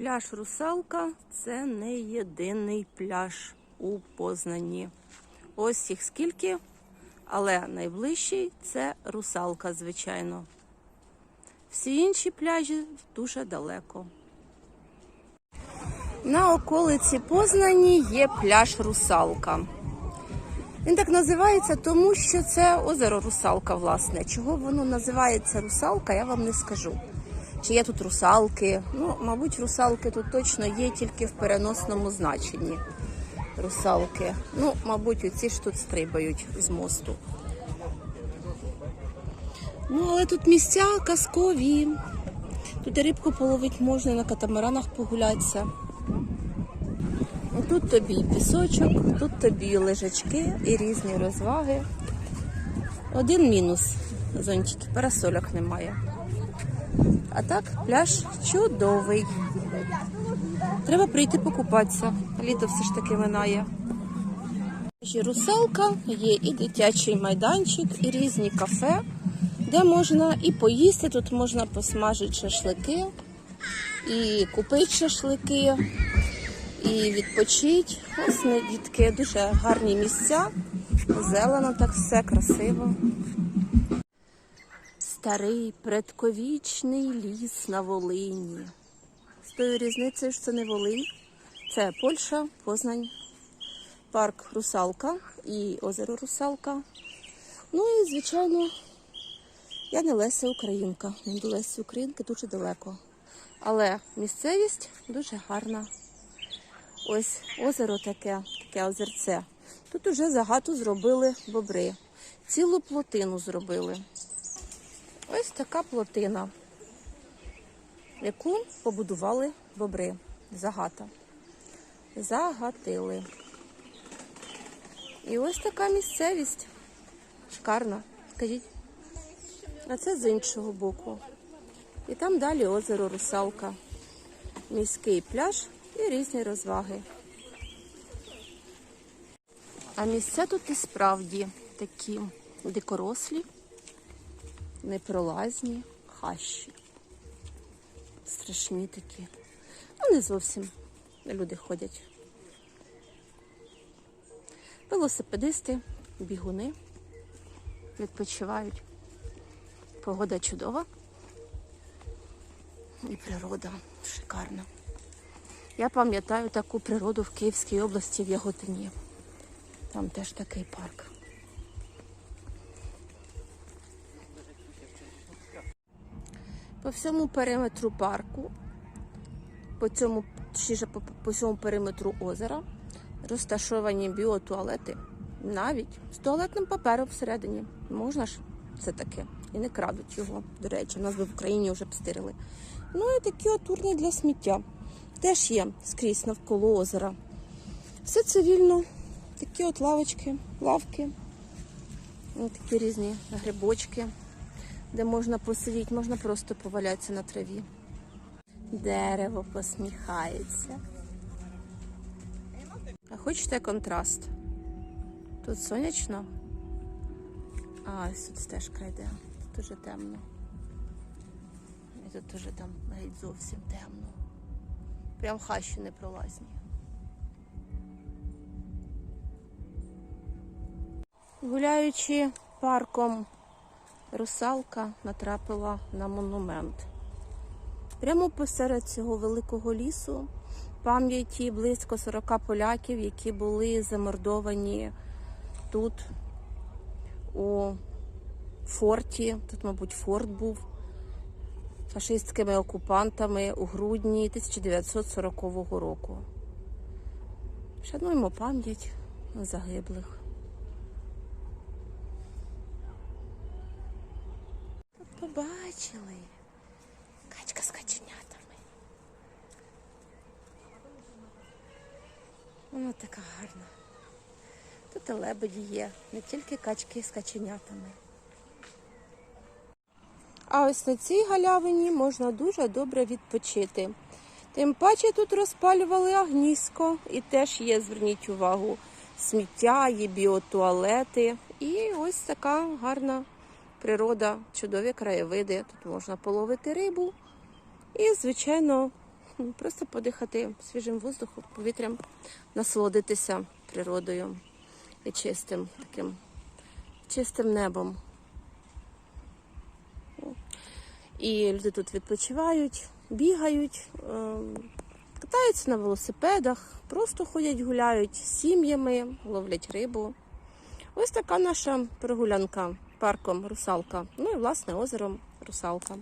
Пляж Русалка це не єдиний пляж у Познанні. Ось їх скільки, але найближчий це Русалка, звичайно. Всі інші пляжі дуже далеко. На околиці Познані є пляж Русалка. Він так називається, тому що це озеро Русалка, власне. Чого воно називається Русалка, я вам не скажу. Чи є тут русалки? Ну, мабуть, русалки тут точно є тільки в переносному значенні. Русалки. Ну, мабуть, оці ж тут стрибають з мосту. Ну, але тут місця казкові. Тут рибку половити можна, на катамаранах погулятися. Тут тобі пісочок, тут тобі лежачки і різні розваги. Один мінус зонтики, парасольок немає. А так, пляж чудовий. Треба прийти покупатися. Літо все ж таки минає. Є русалка, є і дитячий майданчик, і різні кафе, де можна і поїсти. Тут можна посмажити шашлики, і купити шашлики, і відпочити. Ось дітки, дуже гарні місця. Зелено, так все красиво. Старий предковічний ліс на Волині. З тою різницею, що це не Волинь, це Польща, Познань, парк Русалка і озеро Русалка. Ну і, звичайно, я не Леся Українка. До Лесі Українки дуже далеко. Але місцевість дуже гарна. Ось озеро таке, таке озерце. Тут уже загату зробили бобри. Цілу плотину зробили. Ось така плотина, яку побудували бобри. Загата. Загатили. І ось така місцевість. Шикарна. Скажіть. А це з іншого боку. І там далі озеро Русалка, міський пляж і різні розваги. А місця тут і справді такі дикорослі непролазні хащі. Страшні такі. Ну, не зовсім люди ходять. Велосипедисти, бігуни відпочивають. Погода чудова і природа шикарна. Я пам'ятаю таку природу в Київській області в Яготині. Там теж такий парк. По всьому периметру парку, по цьому, точніше, по, по всьому периметру озера розташовані біотуалети навіть з туалетним папером всередині. Можна ж це таке. І не крадуть його. До речі, у нас би в Україні вже б стирили. Ну і такі от урни для сміття. Теж є скрізь навколо озера. Все цивільно. Такі от лавочки, лавки, такі різні грибочки де можна посидіти, можна просто повалятися на траві. Дерево посміхається. А хочете контраст? Тут сонячно, а ось тут стежка йде. Тут дуже темно. І тут дуже там геть зовсім темно. Прям хащі непролазні. Гуляючи парком русалка натрапила на монумент. Прямо посеред цього великого лісу пам'яті близько 40 поляків, які були замордовані тут, у форті. Тут, мабуть, форт був фашистськими окупантами у грудні 1940 року. Шануємо пам'ять загиблих. Побачили. Качка з каченятами. Вона така гарна. Тут і лебеді є, не тільки качки з каченятами. А ось на цій галявині можна дуже добре відпочити. Тим паче тут розпалювали агніско і теж є, зверніть увагу, сміття, є біотуалети. І ось така гарна природа, чудові краєвиди. Тут можна половити рибу і, звичайно, Просто подихати свіжим воздухом, повітрям, насолодитися природою і чистим таким чистим небом. І люди тут відпочивають, бігають, ем, катаються на велосипедах, просто ходять, гуляють з сім'ями, ловлять рибу. Ось така наша прогулянка парком Русалка. Ну і власне озером Русалка.